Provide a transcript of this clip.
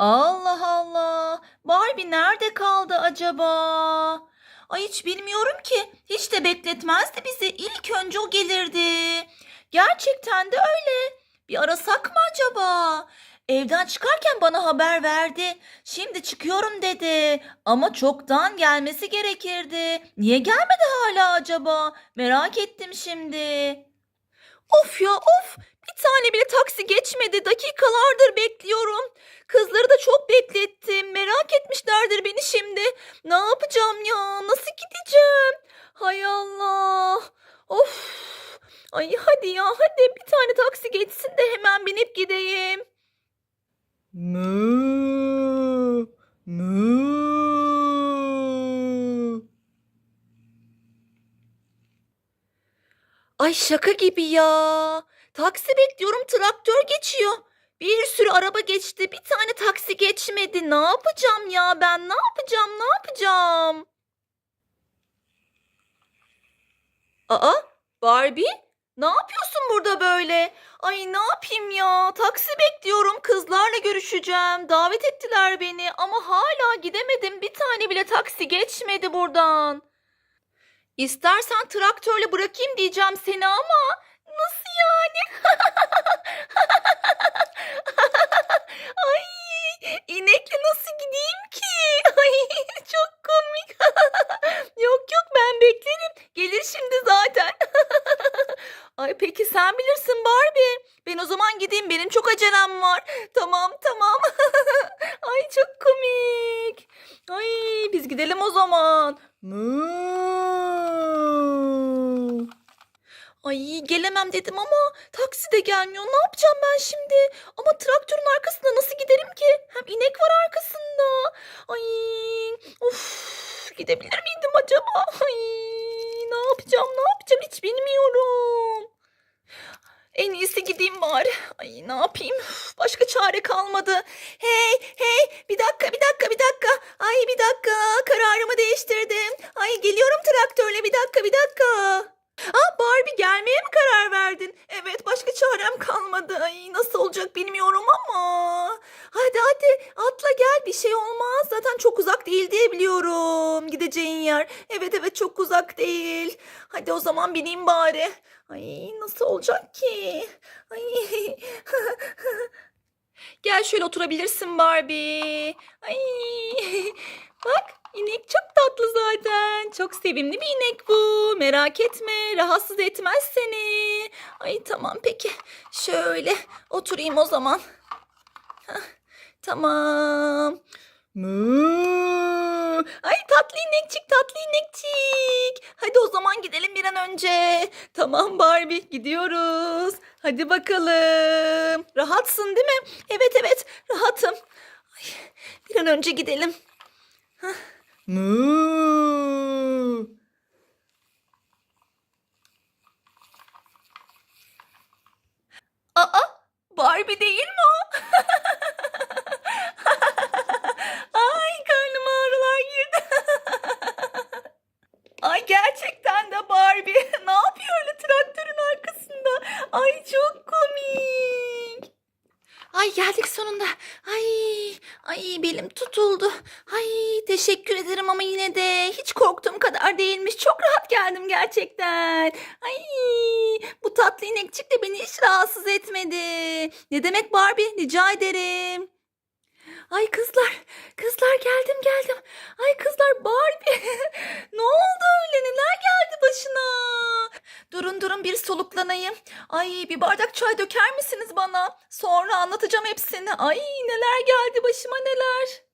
Allah Allah. Barbie nerede kaldı acaba? Ay hiç bilmiyorum ki. Hiç de bekletmezdi bizi. İlk önce o gelirdi. Gerçekten de öyle. Bir arasak mı acaba? Evden çıkarken bana haber verdi. Şimdi çıkıyorum dedi. Ama çoktan gelmesi gerekirdi. Niye gelmedi hala acaba? Merak ettim şimdi. Of ya of. Bir tane bile taksi geçmedi. Dakikalardır bekliyorum. Kızları da çok beklettim. Merak etmişlerdir beni şimdi. Ne yapacağım ya? Nasıl gideceğim? Hay Allah. Of. Ay hadi ya hadi bir tane taksi geçsin de hemen binip gideyim. Mü. Mü. Ay şaka gibi ya. Taksi bekliyorum traktör geçiyor. Bir sürü araba geçti. Bir tane taksi geçmedi. Ne yapacağım ya ben? Ne yapacağım? Ne yapacağım? Aa, Barbie? Ne yapıyorsun burada böyle? Ay ne yapayım ya? Taksi bekliyorum. Kızlarla görüşeceğim. Davet ettiler beni ama hala gidemedim. Bir tane bile taksi geçmedi buradan. İstersen traktörle bırakayım diyeceğim seni ama nasıl yani? Ay inekle nasıl gideyim ki? Ay çok komik. yok yok ben beklerim. Gelir şimdi zaten. Ay peki sen bilirsin Barbie. Ben o zaman gideyim benim çok acelem var. Tamam tamam. Ay çok komik. Ay biz gidelim o zaman. Moo. Ay gelemem dedim ama taksi de gelmiyor. Ne yapacağım ben şimdi? Ama traktörün arkasında nasıl giderim ki? Hem inek var arkasında. Ay of gidebilir miydim acaba? Ay ne yapacağım ne yapacağım hiç bilmiyorum. En iyisi gideyim bari. Ay ne yapayım? Başka çare kalmadı. Hey hey bir dakika bir dakika bir dakika. Ay bir dakika kararımı değiştirdim. Ay geliyorum traktörle bir dakika bir dakika. Aa Barbie gelmeye mi karar verdin? Evet başka çarem kalmadı. Ay nasıl olacak bilmiyorum ama. Hadi hadi atla gel bir şey olmaz. Zaten çok uzak değil diye biliyorum gideceğin yer. Evet evet çok uzak değil. Hadi o zaman bineyim bari. Ay nasıl olacak ki? Ay. Gel şöyle oturabilirsin Barbie. Ay. Bak inek çok tatlı zaten. Çok sevimli bir inek bu. Merak etme. Rahatsız etmez seni. Ay tamam peki. Şöyle oturayım o zaman. Hah, tamam. Ay tatlı inekçik tatlı inekçik. Hadi o zaman gidelim bir an önce. Tamam Barbie gidiyoruz. Hadi bakalım. Rahatsın değil mi? Evet evet rahatım. Ay, bir an önce gidelim. Hah. Muu. Aa Barbie değil mi o? Ay karnıma ağrılar girdi. Ay gerçekten de Barbie. ne yapıyor öyle traktörün arkasında? Ay çok komik. Ay geldik sonunda. Ay, ay belim tutuldu. Ay teşekkür ederim ama yine de hiç korktuğum kadar değilmiş. Çok rahat geldim gerçekten. Ay bu tatlı inekçik de beni hiç rahatsız etmedi. Ne demek Barbie? Rica ederim. Ay kızlar, kızlar geldim geldim. Ay kızlar Barbie. ne oldu öyle? Neler geldi başına? Bir soluklanayım. Ay bir bardak çay döker misiniz bana? Sonra anlatacağım hepsini. Ay neler geldi başıma neler.